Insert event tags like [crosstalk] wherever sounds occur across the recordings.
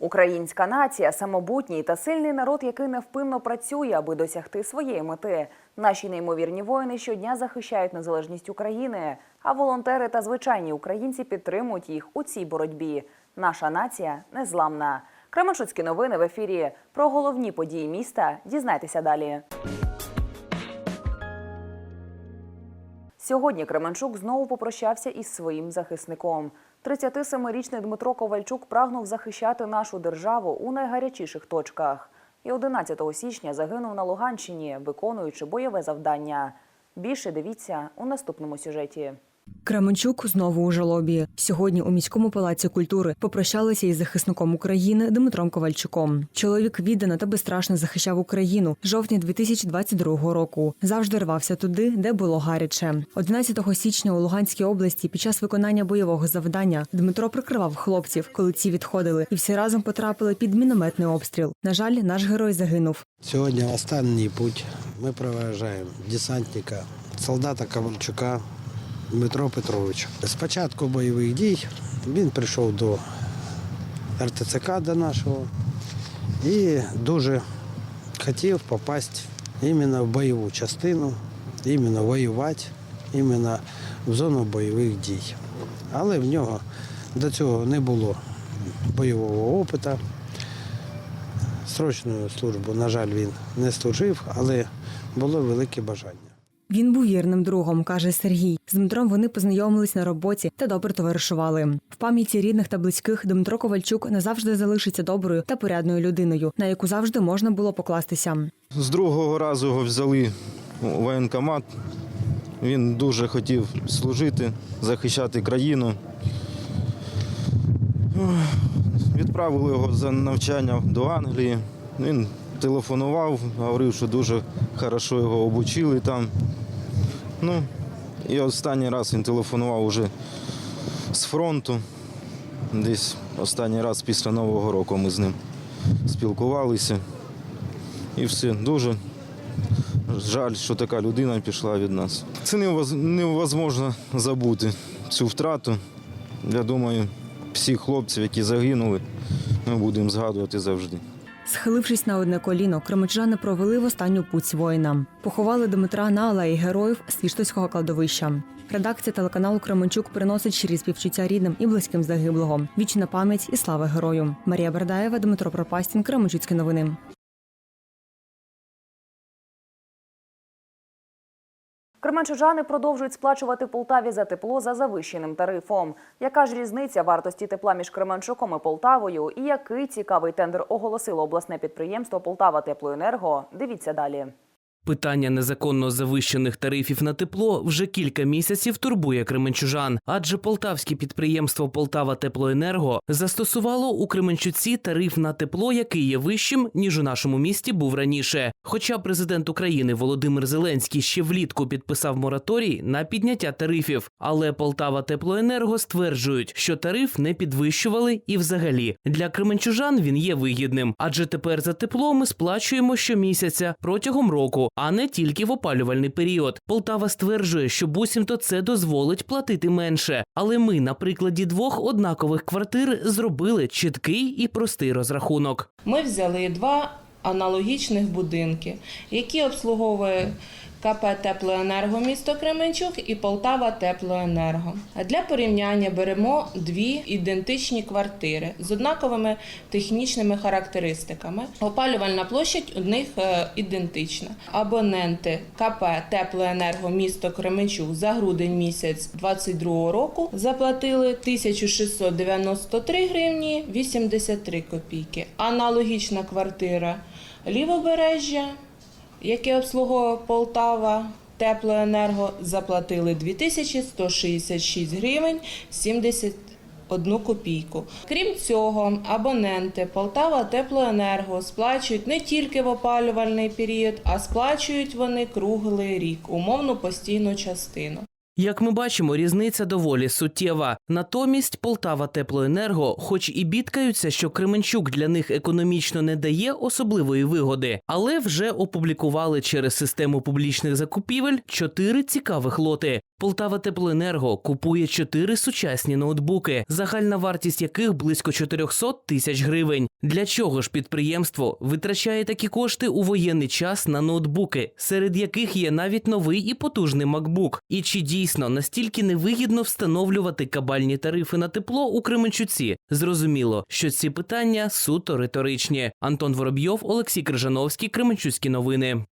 Українська нація самобутній та сильний народ, який невпинно працює, аби досягти своєї мети. Наші неймовірні воїни щодня захищають незалежність України, а волонтери та звичайні українці підтримують їх у цій боротьбі. Наша нація незламна. Кременчуцькі новини в ефірі. Про головні події міста дізнайтеся далі. Сьогодні Кременчук знову попрощався із своїм захисником. 37-річний Дмитро Ковальчук прагнув захищати нашу державу у найгарячіших точках. І 11 січня загинув на Луганщині, виконуючи бойове завдання. Більше дивіться у наступному сюжеті. Кременчук знову у жалобі. Сьогодні у міському палаці культури попрощалися із захисником України Дмитром Ковальчуком. Чоловік віддано та безстрашно захищав Україну жовтня 2022 року. Завжди рвався туди, де було гаряче. 11 січня у Луганській області під час виконання бойового завдання Дмитро прикривав хлопців, коли ці відходили, і всі разом потрапили під мінометний обстріл. На жаль, наш герой загинув. Сьогодні останній путь. Ми проважаємо десантника, солдата Ковальчука Дмитро Петровича. З початку бойових дій він прийшов до РТЦК до нашого і дуже хотів попасти іменно в бойову частину, іменно воювати, іменно в зону бойових дій. Але в нього до цього не було бойового опиту. Срочну службу, на жаль, він не служив, але було велике бажання. Він був вірним другом, каже Сергій. З Дмитром вони познайомились на роботі та добре товаришували. В пам'яті рідних та близьких Дмитро Ковальчук назавжди залишиться доброю та порядною людиною, на яку завжди можна було покластися. З другого разу його взяли у воєнкомат. Він дуже хотів служити, захищати країну. Відправили його за навчання до Англії. Він телефонував, говорив, що дуже хорошо його обучили там. Ну, і останній раз він телефонував уже з фронту. Десь останній раз після Нового року ми з ним спілкувалися. І все дуже жаль, що така людина пішла від нас. Це невоз- невозможно забути цю втрату. Я думаю, всіх хлопців, які загинули, ми будемо згадувати завжди. Схилившись на одне коліно, кримичани провели в останню путь воїна. Поховали Дмитра на алеї героїв Свіштоцького кладовища. Редакція телеканалу Кременчук приносить щирі співчуття рідним і близьким загиблого. Вічна пам'ять і слава герою. Марія Бердаєва, Дмитро Пропастін, Кременчуцькі новини. Кременчужани продовжують сплачувати Полтаві за тепло за завищеним тарифом. Яка ж різниця вартості тепла між Кременчуком і Полтавою? І який цікавий тендер оголосило обласне підприємство Полтава Теплоенерго? Дивіться далі. Питання незаконно завищених тарифів на тепло вже кілька місяців турбує кременчужан, адже полтавське підприємство Полтава Теплоенерго застосувало у Кременчуці тариф на тепло, який є вищим ніж у нашому місті був раніше. Хоча президент України Володимир Зеленський ще влітку підписав мораторій на підняття тарифів, але Полтава Теплоенерго стверджують, що тариф не підвищували і взагалі для кременчужан він є вигідним, адже тепер за тепло ми сплачуємо щомісяця протягом року, а не тільки в опалювальний період. Полтава стверджує, що буцімто це дозволить платити менше. Але ми на прикладі двох однакових квартир зробили чіткий і простий розрахунок. Ми взяли два аналогічних будинки, які обслуговує КП Теплоенерго місто Кременчук і Полтава Теплоенерго. Для порівняння беремо дві ідентичні квартири з однаковими технічними характеристиками. Опалювальна площадь у них е, ідентична. Абоненти КП Теплоенерго місто Кременчук за грудень місяць 2022 року заплатили 1693 гривні 83 копійки. Аналогічна квартира Лівобережжя яке обслуговує Полтава Теплоенерго, заплатили 2166 гривень 71 копійку. Крім цього, абоненти Полтава Теплоенерго сплачують не тільки в опалювальний період, а сплачують вони круглий рік, умовну постійну частину. Як ми бачимо, різниця доволі суттєва. Натомість Полтава Теплоенерго, хоч і бідкаються, що Кременчук для них економічно не дає особливої вигоди, але вже опублікували через систему публічних закупівель чотири цікавих лоти. Полтава Теплоенерго купує чотири сучасні ноутбуки, загальна вартість яких близько 400 тисяч гривень. Для чого ж підприємство витрачає такі кошти у воєнний час на ноутбуки, серед яких є навіть новий і потужний MacBook? І чи дійсно настільки невигідно встановлювати кабальні тарифи на тепло у Кременчуці? Зрозуміло, що ці питання суто риторичні. Антон Воробйов, Олексій Крижановський, Кременчуцькі новини.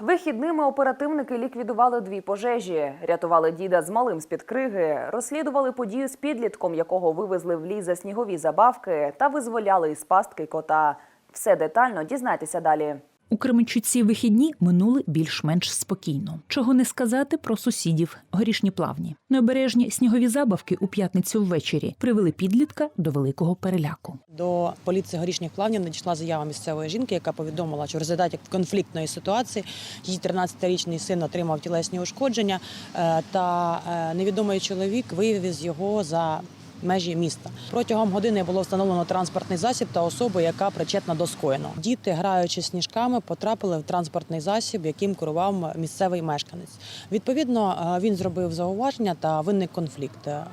Вихідними оперативники ліквідували дві пожежі, рятували діда з малим з-під криги, розслідували подію з підлітком, якого вивезли в ліс за снігові забавки, та визволяли із пастки кота. Все детально дізнайтеся далі. У Кременчуці вихідні минули більш-менш спокійно. Чого не сказати про сусідів горішні плавні. Необережні снігові забавки у п'ятницю ввечері привели підлітка до великого переляку. До поліції горішніх плавнів надійшла заява місцевої жінки, яка повідомила, що в результаті конфліктної ситуації її 13-річний син отримав тілесні ушкодження, е, та е, невідомий чоловік вивіз його за. Межі міста протягом години було встановлено транспортний засіб та особу, яка причетна до скоєного. Діти, граючи сніжками, потрапили в транспортний засіб, яким керував місцевий мешканець. Відповідно, е, він зробив зауваження та виник конфлікт. Е,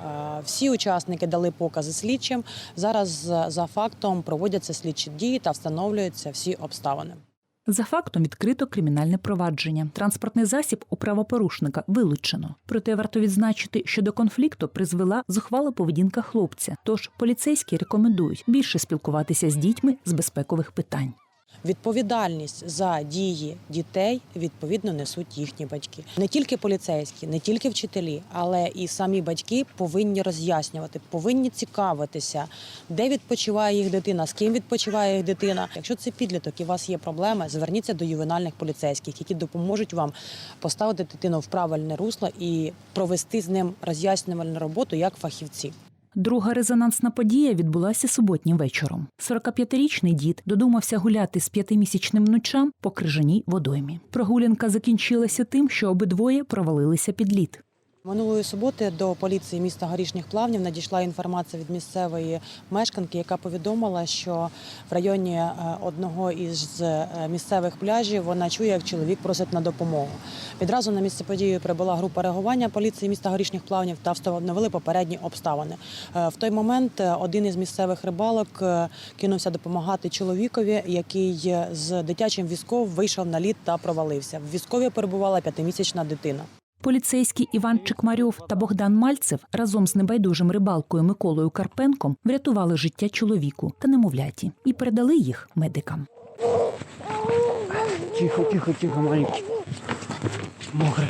Всі учасники дали покази слідчим. Зараз е, за фактом проводяться слідчі дії та встановлюються всі обставини. За фактом відкрито кримінальне провадження. Транспортний засіб у правопорушника вилучено. Проте варто відзначити, що до конфлікту призвела зухвала поведінка хлопця. Тож поліцейські рекомендують більше спілкуватися з дітьми з безпекових питань. Відповідальність за дії дітей відповідно несуть їхні батьки. Не тільки поліцейські, не тільки вчителі, але і самі батьки повинні роз'яснювати, повинні цікавитися, де відпочиває їх дитина, з ким відпочиває їх дитина. Якщо це підліток і у вас є проблеми, зверніться до ювенальних поліцейських, які допоможуть вам поставити дитину в правильне русло і провести з ним роз'яснювальну роботу як фахівці. Друга резонансна подія відбулася суботнім вечором. 45-річний дід додумався гуляти з п'ятимісячним внучам по крижаній водоймі. Прогулянка закінчилася тим, що обидвоє провалилися під лід. Минулої суботи до поліції міста Горішніх Плавнів надійшла інформація від місцевої мешканки, яка повідомила, що в районі е, одного із е, місцевих пляжів вона чує, як чоловік просить на допомогу. Відразу на місце події прибула група реагування поліції міста Горішніх Плавнів та встановили попередні обставини. Е, В той момент один із місцевих рибалок кинувся допомагати чоловікові, який з дитячим візком вийшов на лід та провалився. В візкові перебувала п'ятимісячна дитина. Поліцейські Іван Чекмарьов та Богдан Мальцев разом з небайдужим рибалкою Миколою Карпенком врятували життя чоловіку та немовляті і передали їх медикам. Тихо, тихо, тихо, маленький. Мокрий.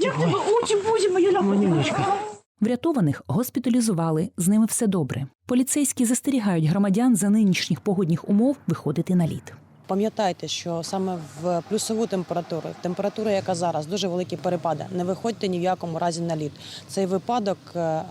Як тебе очі, боже, моя Манюнечка. Врятованих госпіталізували, з ними все добре. Поліцейські застерігають громадян за нинішніх погодних умов виходити на лід. Пам'ятайте, що саме в плюсову температуру, температура, яка зараз дуже великі перепади, не виходьте ні в якому разі на лід. Цей випадок е, е,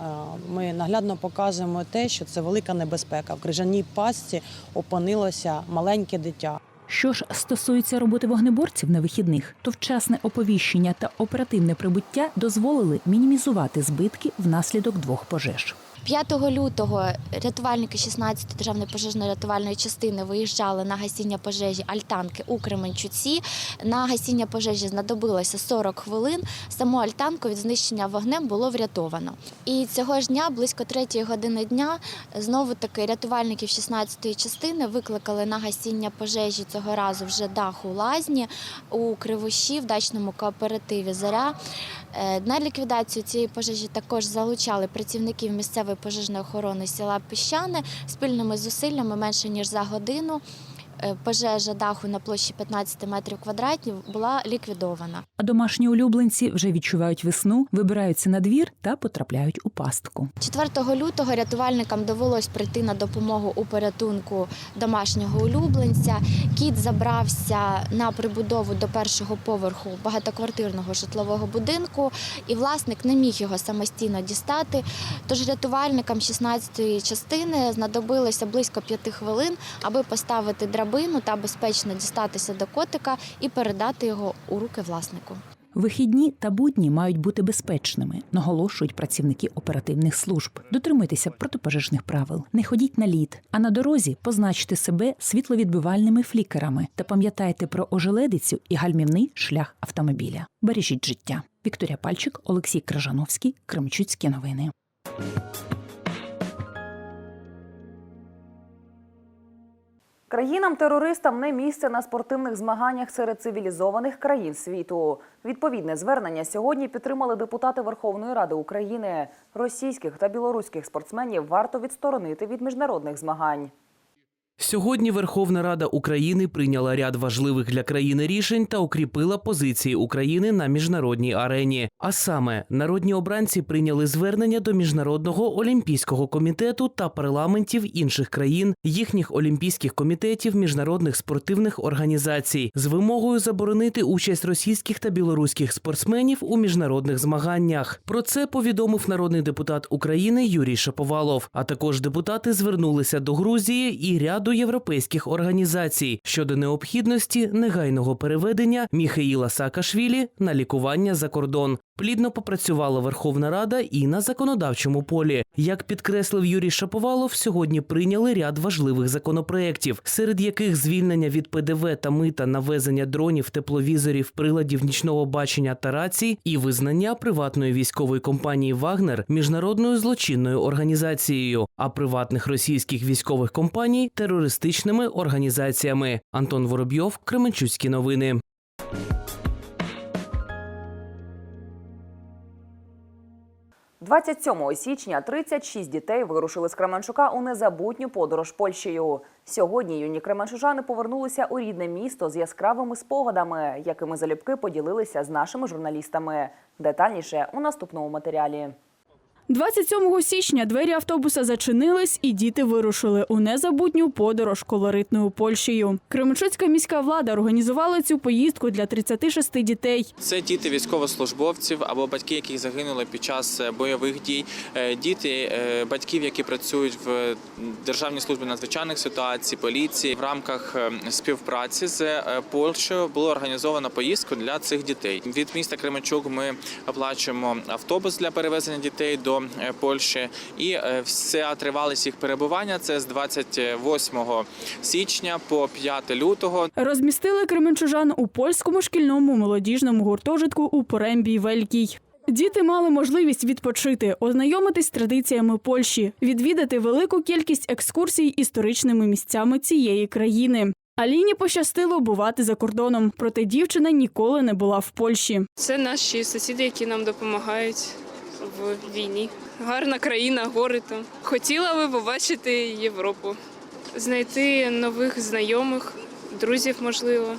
ми наглядно показуємо те, що це велика небезпека. В крижаній пастці опинилося маленьке дитя. Що ж стосується роботи вогнеборців на вихідних, то вчасне оповіщення та оперативне прибуття дозволили мінімізувати збитки внаслідок двох пожеж. 5 лютого рятувальники 16-ї державної пожежно-рятувальної частини виїжджали на гасіння пожежі альтанки у Кременчуці. На гасіння пожежі знадобилося 40 хвилин. Саму альтанку від знищення вогнем було врятовано. І цього ж дня, близько 3 години дня, знову таки рятувальників 16-ї частини викликали на гасіння пожежі цього разу вже даху лазні у Кривощі в дачному кооперативі Заря. Е, На ліквідацію цієї пожежі також залучали працівників місцевої пожежної охорони села Піщане спільними зусиллями менше ніж за годину. Е, Пожежа даху на площі 15 метрів квадратів була ліквідована. А домашні улюбленці вже відчувають весну, вибираються на двір та потрапляють у пастку. 4 лютого рятувальникам довелось прийти на допомогу у порятунку домашнього улюбленця. Кіт забрався на прибудову до першого поверху багатоквартирного житлового будинку, і власник не міг його самостійно дістати. Тож рятувальникам 16-ї частини знадобилося близько 5 хвилин, аби поставити драбину та безпечно дістатися до котика і передати його у руки власнику. Вихідні та будні мають бути безпечними, наголошують працівники оперативних служб. Дотримуйтеся протипожежних правил, не ходіть на лід, а на дорозі позначте себе світловідбивальними флікерами та пам'ятайте про ожеледицю і гальмівний шлях автомобіля. Бережіть життя. Вікторія Пальчик, Олексій Крижановський, Кремчуцькі новини. Країнам-терористам не місце на спортивних змаганнях серед цивілізованих країн світу. Відповідне звернення сьогодні підтримали депутати Верховної Ради України. Російських та білоруських спортсменів варто відсторонити від міжнародних змагань. Сьогодні Верховна Рада України прийняла ряд важливих для країни рішень та укріпила позиції України на міжнародній арені. А саме, народні обранці прийняли звернення до міжнародного олімпійського комітету та парламентів інших країн, їхніх олімпійських комітетів, міжнародних спортивних організацій з вимогою заборонити участь російських та білоруських спортсменів у міжнародних змаганнях. Про це повідомив народний депутат України Юрій Шаповалов. А також депутати звернулися до Грузії і ряду європейських організацій щодо необхідності негайного переведення Міхеїла Саакашвілі на лікування за кордон. Плідно попрацювала Верховна Рада і на законодавчому полі. Як підкреслив Юрій Шаповалов, сьогодні прийняли ряд важливих законопроєктів, серед яких звільнення від ПДВ та мита на везення дронів, тепловізорів, приладів нічного бачення та рацій і визнання приватної військової компанії Вагнер міжнародною злочинною організацією, а приватних російських військових компаній терористичними організаціями. Антон Воробйов, Кременчуцькі новини. – 27 січня 36 дітей вирушили з Кременчука у незабутню подорож Польщею. Сьогодні юні кременчужани повернулися у рідне місто з яскравими спогадами, якими залюбки поділилися з нашими журналістами. Детальніше у наступному матеріалі. 27 січня двері автобуса зачинились, і діти вирушили у незабутню подорож колоритною Польщею. Кременчуцька міська влада організувала цю поїздку для 36 дітей. Це діти військовослужбовців або батьки, яких загинули під час е, бойових дій, Е, діти е, батьків, які працюють в Державній службі надзвичайних ситуацій, поліції. В рамках е, співпраці з Польщею було організовано поїздку для цих дітей. Від міста Кременчук ми оплачуємо автобус для перевезення дітей до е, Польщі, і е, вся тривалість їх перебування це з 28 січня по 5 лютого. Розмістили кременчужан у польському шкільному молодіжному гуртожитку у Порембій Велькій. Діти мали можливість відпочити, ознайомитись з традиціями Польщі, відвідати велику кількість екскурсій історичними місцями цієї країни. Аліні пощастило бувати за кордоном, проте дівчина ніколи не була в Польщі. Це наші сусіди, які нам допомагають в війні. Гарна країна, гори там. Хотіла би побачити Європу, знайти нових знайомих, друзів, можливо,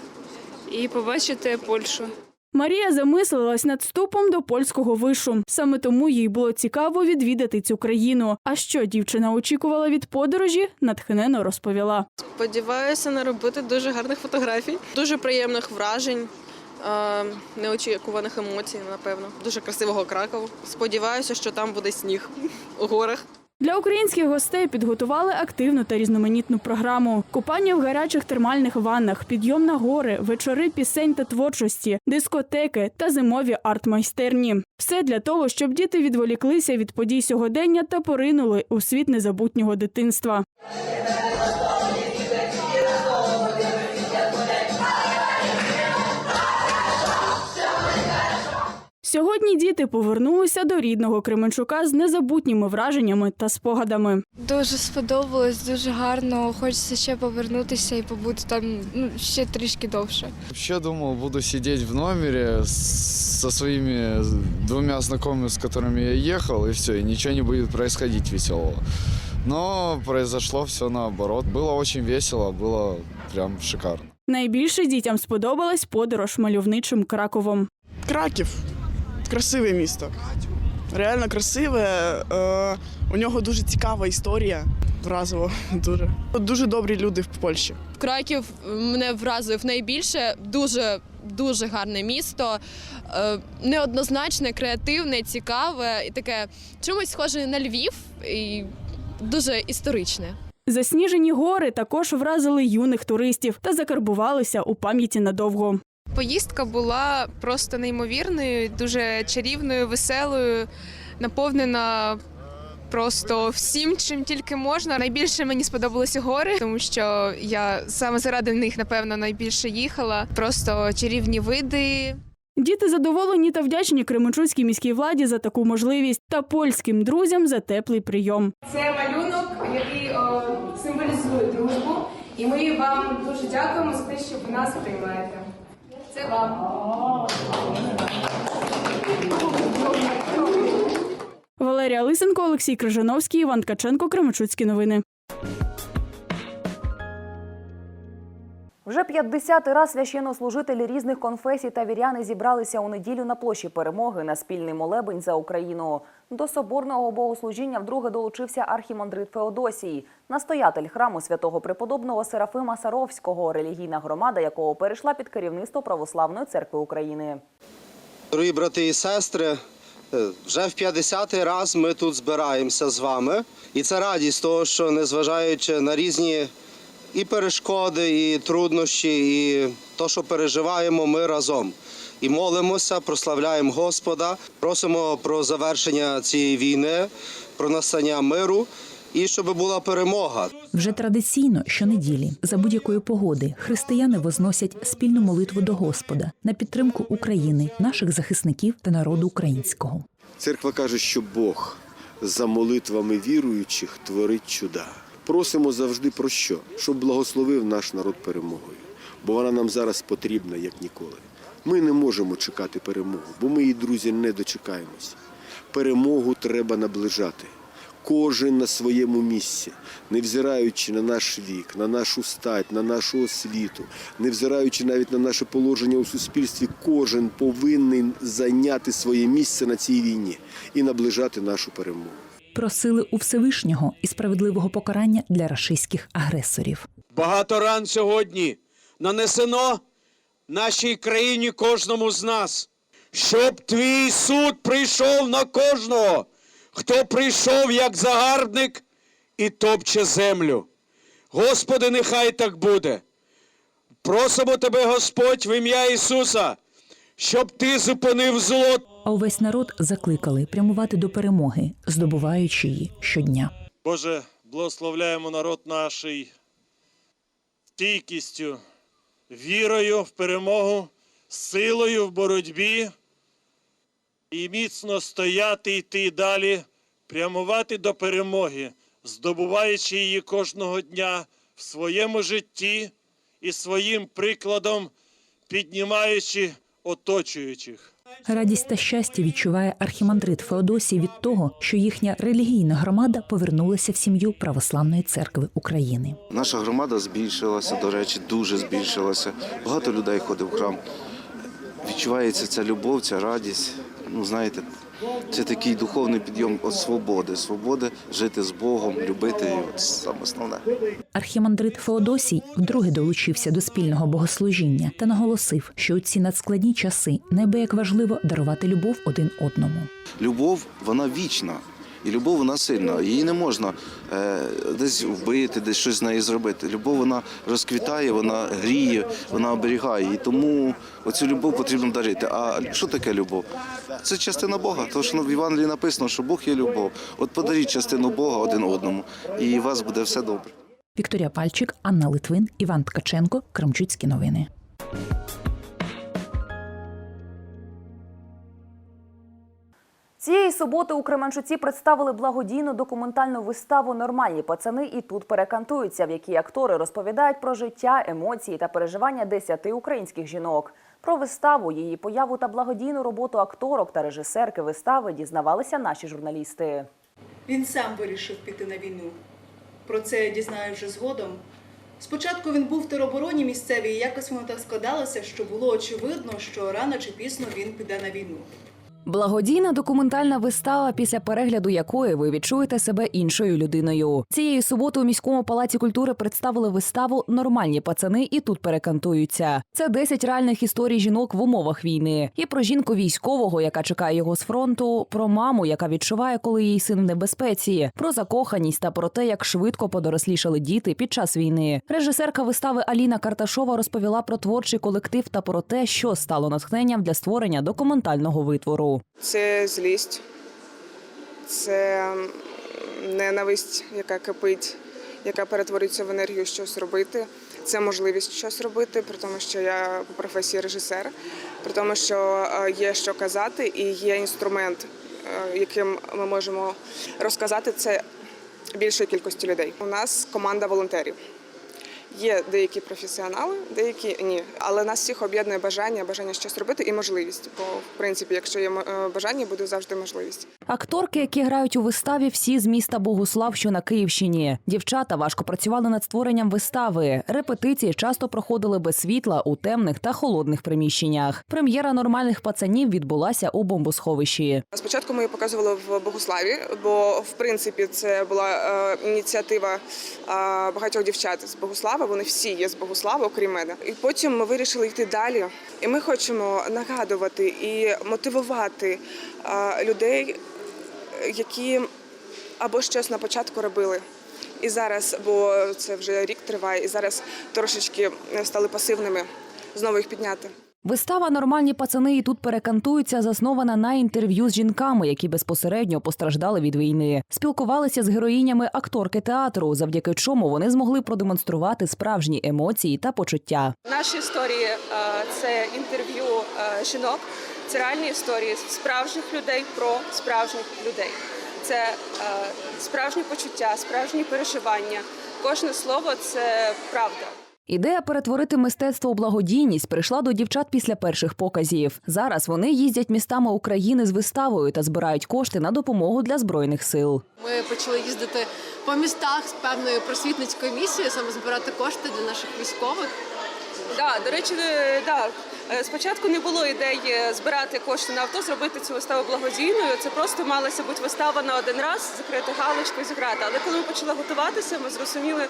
і побачити Польщу. Марія замислилась над вступом до польського вишу. Саме тому їй було цікаво відвідати цю країну. А що дівчина очікувала від подорожі, натхненно розповіла. Сподіваюся наробити дуже гарних фотографій, дуже приємних вражень, неочікуваних емоцій, напевно. Дуже красивого Кракову. Сподіваюся, що там буде сніг у горах. Для українських гостей підготували активну та різноманітну програму: купання в гарячих термальних ваннах, підйом на гори, вечори пісень та творчості, дискотеки та зимові арт-майстерні. Все для того, щоб діти відволіклися від подій сьогодення та поринули у світ незабутнього дитинства. Сьогодні діти повернулися до рідного Кременчука з незабутніми враженнями та спогадами. Дуже сподобалось, дуже гарно. Хочеться ще повернутися і побути там ну, ще трішки довше. Вообще думал, буду сидеть в номере с- со своими двумя знакомыми, с которыми я ехал, и все, и ничего не будет происходить веселого. Но произошло все наоборот. Было очень весело, было прям шикарно. Найбільше дітям сподобалась подорож мальовничим Краковом. Краків красиве місто. Реально красиве. Е, у нього дуже цікава історія. Вразило дуже. Дуже добрі люди в Польщі. Краків мене вразив найбільше. Дуже дуже гарне місто, е, неоднозначне, креативне, цікаве і таке чимось схоже на Львів і дуже історичне. Засніжені гори також вразили юних туристів та закарбувалися у пам'яті надовго. Поїздка була просто неймовірною, дуже чарівною, веселою, наповнена просто всім, чим тільки можна. Найбільше мені сподобалися гори, тому що я саме заради них, напевно, найбільше їхала. Просто чарівні види. Діти задоволені та вдячні Кременчуцькій міській владі за таку можливість та польським друзям за теплий прийом. Це малюнок, який о, символізує дружбу, і ми вам дуже дякуємо за те, що ви нас приймаєте. Це вам. Валерія Лисенко, Олексій Крижановський, Іван Ткаченко, Кременчуцькі новини. Вже 50-й раз священнослужителі різних конфесій та віряни зібралися у неділю на площі перемоги на спільний молебень за Україну. До соборного богослужіння вдруге долучився архімандрит Феодосій, настоятель храму святого преподобного Серафима Саровського, релігійна громада якого перейшла під керівництво Православної церкви України. Дорогі брати і сестри, е, вже в 50-й раз ми тут збираємося з вами. І це радість того, що незважаючи на різні і перешкоди, і труднощі, і то, що переживаємо, ми разом. І молимося, прославляємо Господа, просимо про завершення цієї війни, про настання миру і щоб була перемога. Вже традиційно щонеділі, за будь-якої погоди, християни возносять спільну молитву до Господа на підтримку України, наших захисників та народу українського. Церква каже, що Бог за молитвами віруючих творить чуда. Просимо завжди про що? Щоб благословив наш народ перемогою, бо вона нам зараз потрібна, як ніколи. Ми не можемо чекати перемогу, бо ми її, друзі, не дочекаємося. Перемогу треба наближати. Кожен на своєму місці, невзираючи на наш вік, на нашу стать, на нашу освіту, невзираючи навіть на наше положення у суспільстві, кожен повинен зайняти своє місце на цій війні і наближати нашу перемогу. Просили у Всевишнього і справедливого покарання для рашистських агресорів. Багато ран сьогодні нанесено нашій країні кожному з нас, щоб твій суд прийшов на кожного, хто прийшов як загарбник і топче землю. Господи, нехай так буде. Просимо тебе, Господь, в ім'я Ісуса, щоб ти зупинив зло А увесь народ закликали прямувати до перемоги, здобуваючи її щодня. Боже, благословляємо народ наш стійкістю, вірою в перемогу, силою в боротьбі і міцно стояти, йти далі, прямувати до перемоги, здобуваючи її кожного дня в своєму житті і своїм прикладом піднімаючи оточуючих. Радість та щастя відчуває архімандрит Феодосій від того, що їхня релігійна громада повернулася в сім'ю Православної церкви України. Наша громада збільшилася, до речі, дуже збільшилася. Багато людей ходить в храм. Відчувається ця любов, ця радість. Ну, знаєте, це такий духовний підйом от свободи. Свободи жити з Богом, любити його. Це саме основне. Архімандрит Феодосій вдруге долучився до спільного богослужіння та наголосив, що у ці надскладні часи неабияк важливо дарувати любов один одному. Любов, вона вічна. І любов вона сильна. Її не можна е, десь вбити, десь щось з нею зробити. Любов вона розквітає, вона гріє, вона оберігає. І тому оцю любов потрібно дарити. А що таке любов? Це частина Бога. Тому що ну, в Євангелії написано, що Бог є любов. От подаріть частину Бога один одному, і у вас буде все добре. Вікторія Пальчик, Анна Литвин, Іван Ткаченко, Крамчуцькі новини. Цієї суботи у Кременчуці представили благодійну документальну виставу Нормальні пацани і тут перекантуються, в якій актори розповідають про життя, емоції та переживання десяти українських жінок. Про виставу, її появу та благодійну роботу акторок та режисерки вистави дізнавалися наші журналісти. Він сам вирішив піти на війну. Про це я дізнаю вже згодом. Спочатку він був в теробороні місцевій, і якось воно так складалося, що було очевидно, що рано чи пізно він піде на війну. Благодійна документальна вистава, після перегляду якої ви відчуєте себе іншою людиною. Цієї суботи у міському палаці культури представили виставу Нормальні пацани і тут перекантуються. Це 10 реальних історій жінок в умовах війни. І про жінку військового, яка чекає його з фронту, про маму, яка відчуває, коли її син в небезпеці, про закоханість та про те, як швидко подорослішали діти під час війни. Режисерка вистави Аліна Карташова розповіла про творчий колектив та про те, що стало натхненням для створення документального витвору. Це злість, це ненависть, яка кипить, яка перетворюється в енергію щось робити. Це можливість щось робити, при тому, що я по професії режисер, при тому, що е, є що казати і є інструмент, е, яким ми можемо розказати це більшої кількості людей. У нас команда волонтерів. Є деякі професіонали, деякі ні. Але нас всіх об'єднує бажання, бажання щось робити і можливість. Бо в принципі, якщо є е, бажання, буде завжди можливість. Акторки, які грають у виставі, всі з міста Богуслав, що на Київщині. Дівчата важко працювали над створенням вистави. Репетиції часто проходили без світла у темних та холодних приміщеннях. Прем'єра нормальних пацанів відбулася у бомбосховищі. Спочатку ми її показували в Богуславі, бо в принципі це була е, ініціатива багатьох дівчат з Богуслава. Вони всі є з Богослава, окрім мене. І потім ми вирішили йти далі. І ми хочемо нагадувати і мотивувати людей, які або щось на початку робили. І зараз, бо це вже рік триває, і зараз трошечки стали пасивними, знову їх підняти. Вистава Нормальні пацани і тут перекантуються, заснована на інтерв'ю з жінками, які безпосередньо постраждали від війни. Спілкувалися з героїнями акторки театру, завдяки чому вони змогли продемонструвати справжні емоції та почуття. Наші історії е, це інтерв'ю е, жінок, це реальні історії справжніх людей про справжніх людей. Це е, справжні почуття, справжні переживання. Кожне слово це правда. Ідея перетворити мистецтво у благодійність прийшла до дівчат після перших показів. Зараз вони їздять містами України з виставою та збирають кошти на допомогу для збройних сил. Ми почали їздити по містах з певною просвітницькою місією, саме збирати кошти для наших військових. Да, до речі, так. да. Е, Спочатку не було ідеї збирати кошти на авто, зробити цю виставу благодійною. Це просто малася бути вистава на один раз, закрити галочку і зіграти. Але коли ми почали готуватися, ми зрозуміли,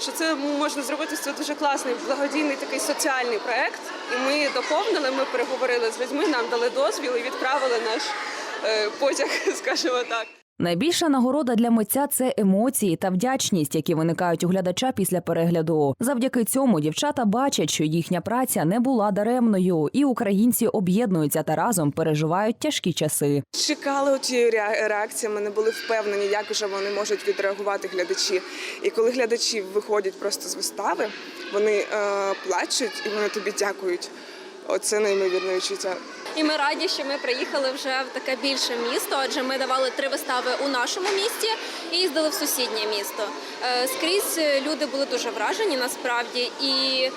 що це можна зробити це дуже класний благодійний такий соціальний проект. І ми доповнили, ми переговорили з людьми, нам дали дозвіл і відправили наш е, потяг, [laughs] скажімо так. Найбільша нагорода для митця це емоції та вдячність, які виникають у глядача після перегляду. Завдяки цьому дівчата бачать, що їхня праця не була даремною, і українці об'єднуються та разом переживають тяжкі часи. Чекали цієї реакції. Ми не були впевнені, як вже вони можуть відреагувати глядачі. І коли глядачі виходять просто з вистави, вони е, плачуть і вони тобі дякують. Оце неймовірне відчуття. І ми раді, що ми приїхали вже в таке більше місто, адже ми давали три вистави у нашому місті і їздили в сусіднє місто. Е, Скрізь люди були дуже вражені насправді, і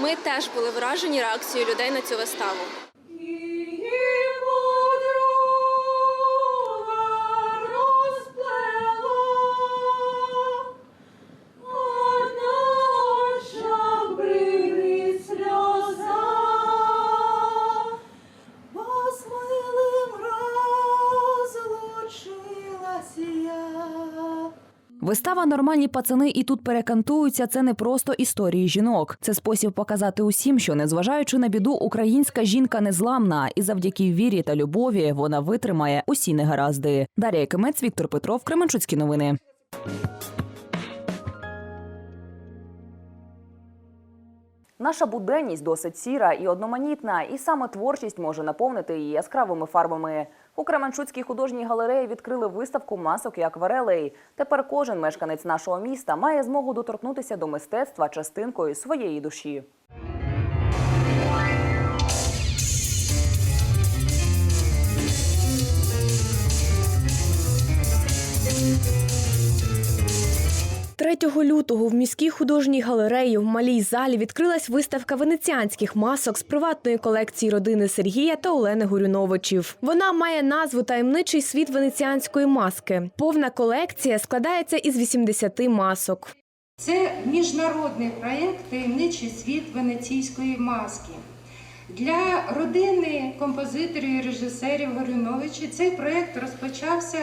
ми теж були вражені реакцією людей на цю виставу. Вистава Нормальні пацани і тут перекантуються. Це не просто історії жінок. Це спосіб показати усім, що незважаючи на біду, українська жінка незламна, і завдяки вірі та любові вона витримає усі негаразди. Дар'я Кимець, Віктор Петров, Кременчуцькі новини. Наша буденність досить сіра і одноманітна, і саме творчість може наповнити її яскравими фарбами. У Кременчуцькій художній галереї відкрили виставку масок і акварелей. Тепер кожен мешканець нашого міста має змогу доторкнутися до мистецтва частинкою своєї душі. Третього лютого в міській художній галереї в малій залі відкрилась виставка венеціанських масок з приватної колекції родини Сергія та Олени Горюновичів. Вона має назву Таємничий світ венеціанської маски. Повна колекція складається із 80 масок. Це міжнародний проєкт Таємничий світ венеційської маски. Для родини композиторів і режисерів Горюновича цей проєкт розпочався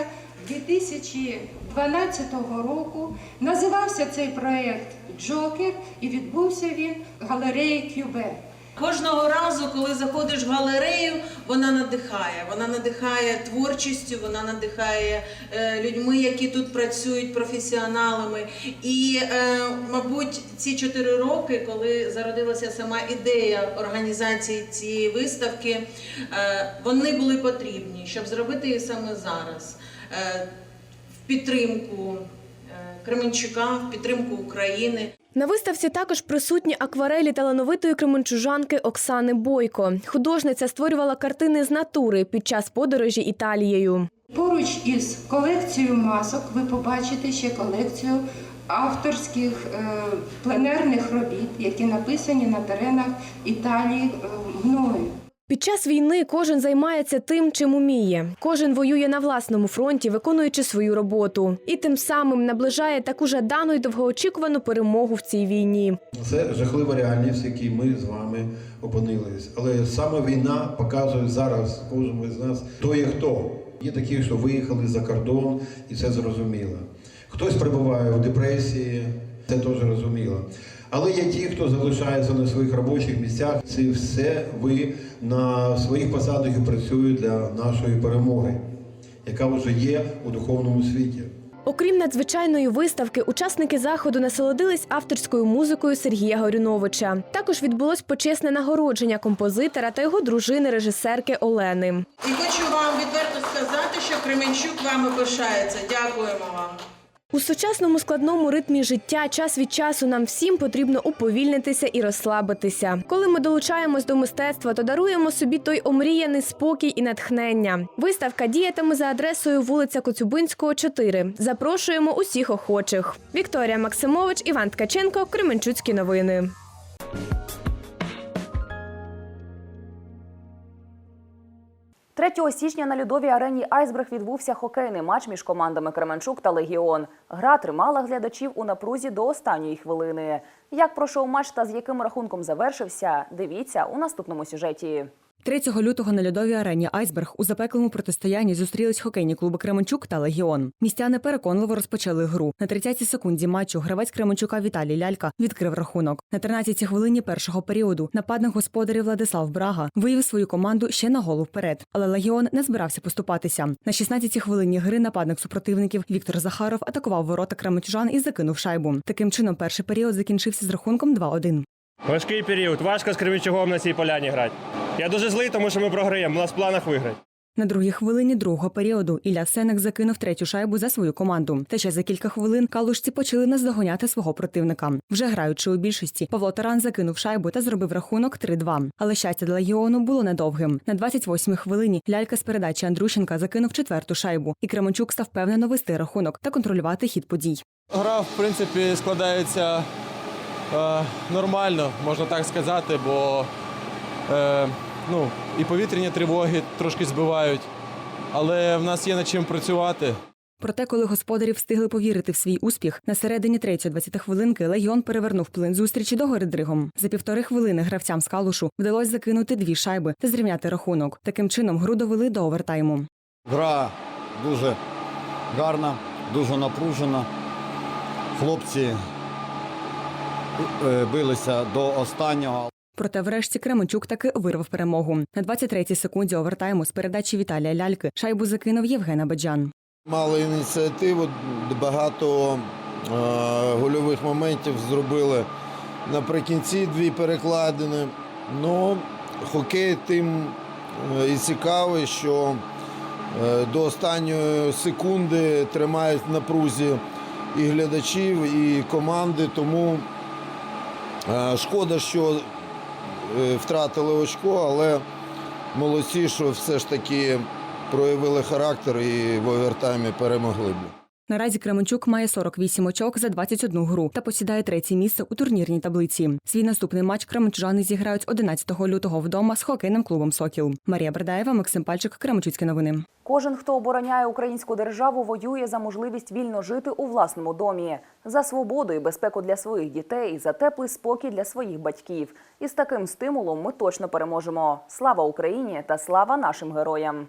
2012 року. Називався цей проєкт Джокер і відбувся він в галереї Кюбе. Кожного разу, коли заходиш в галерею, вона надихає. Вона надихає творчістю, вона надихає е, людьми, які тут працюють, професіоналами. І, е, мабуть, ці чотири роки, коли зародилася сама ідея організації цієї виставки, е, вони були потрібні, щоб зробити її саме зараз. Е, в підтримку е, Кременчука, в підтримку України. На виставці також присутні акварелі талановитої кременчужанки Оксани Бойко. Художниця створювала картини з натури під час подорожі Італією. Поруч із колекцією масок ви побачите ще колекцію авторських е, пленерних робіт, які написані на теренах Італії е, мною. Під час війни кожен займається тим, чим уміє. Кожен воює на власному фронті, виконуючи свою роботу, і тим самим наближає таку жадану й довгоочікувану перемогу в цій війні. Це жахлива реальність, в якій ми з вами опинились. Але саме війна показує зараз кожному з нас, хто є хто. Є такі, що виїхали за кордон, і це зрозуміло. Хтось перебуває у депресії, це теж зрозуміло. Але є ті, хто залишається на своїх робочих місцях. Це все ви на своїх посадах і працюють для нашої перемоги, яка вже є у духовному світі. Окрім надзвичайної виставки, учасники заходу насолодились авторською музикою Сергія Горюновича. Також відбулось почесне нагородження композитора та його дружини режисерки Олени. І хочу вам відверто сказати, що Кременчук вами пишається. Дякуємо вам. У сучасному складному ритмі життя час від часу нам всім потрібно уповільнитися і розслабитися. Коли ми долучаємось до мистецтва, то даруємо собі той омріяний спокій і натхнення. Виставка діятиме за адресою вулиця Коцюбинського, 4. Запрошуємо усіх охочих. Вікторія Максимович, Іван Ткаченко, Кременчуцькі новини. – 3 січня на льодовій арені Айсберг відбувся хокейний матч між командами Кременчук та Легіон. Гра тримала глядачів у напрузі до останньої хвилини. Як пройшов матч та з яким рахунком завершився, дивіться у наступному сюжеті. 3 лютого на льодовій арені Айсберг у запеклому протистоянні зустрілись хокейні клуби Кременчук та Легіон. Містяни переконливо розпочали гру. На 30-й секунді матчу гравець Кременчука Віталій Лялька відкрив рахунок. На 13-й хвилині першого періоду нападник господарів Владислав Брага вивів свою команду ще на голу вперед. Але Легіон не збирався поступатися. На 16-й хвилині гри нападник супротивників Віктор Захаров атакував ворота кременчужан і закинув шайбу. Таким чином, перший період закінчився з рахунком 2-1. Важкий період, важко з Кремінчугом на цій поляні грати. Я дуже злий, тому що ми програємо. У нас в планах виграти. На другій хвилині другого періоду Ілля Сенек закинув третю шайбу за свою команду. Та ще за кілька хвилин калушці почали наздоганяти свого противника. Вже граючи у більшості, Павло Таран закинув шайбу та зробив рахунок 3-2. Але щастя для легіону було недовгим. На 28-й хвилині лялька з передачі Андрущенка закинув четверту шайбу, і Кременчук став впевнено вести рахунок та контролювати хід подій. Гра, в принципі, складається е, нормально, можна так сказати, бо е, ну, і повітряні тривоги трошки збивають, але в нас є над чим працювати. Проте, коли господарі встигли повірити в свій успіх, на середині третьої 20 хвилинки легіон перевернув плин зустрічі до гори дригом. За півтори хвилини гравцям з калушу вдалося закинути дві шайби та зрівняти рахунок. Таким чином гру довели до овертайму. Гра дуже гарна, дуже напружена. Хлопці е, билися до останнього. Проте, врешті, Кременчук таки вирвав перемогу. На 23-й секунді овертайму з передачі Віталія Ляльки шайбу закинув Євген Абаджан. Мали ініціативу, багато е, гольових моментів зробили. Наприкінці дві перекладини. Ну, хокей тим е, і цікавий, що е, до останньої секунди тримають в напрузі і глядачів, і команди. Тому е, шкода, що втратили очко, але молодці, що все ж таки проявили характер і в овертаймі перемогли б. Наразі Кременчук має 48 очок за 21 гру та посідає третє місце у турнірній таблиці. Свій наступний матч кременчужани зіграють 11 лютого вдома з хокейним клубом Сокіл. Марія Бердаєва, Максим Пальчик, Кременчуцькі новини. Кожен, хто обороняє українську державу, воює за можливість вільно жити у власному домі, за свободу і безпеку для своїх дітей, за теплий спокій для своїх батьків. І з таким стимулом ми точно переможемо. Слава Україні та слава нашим героям!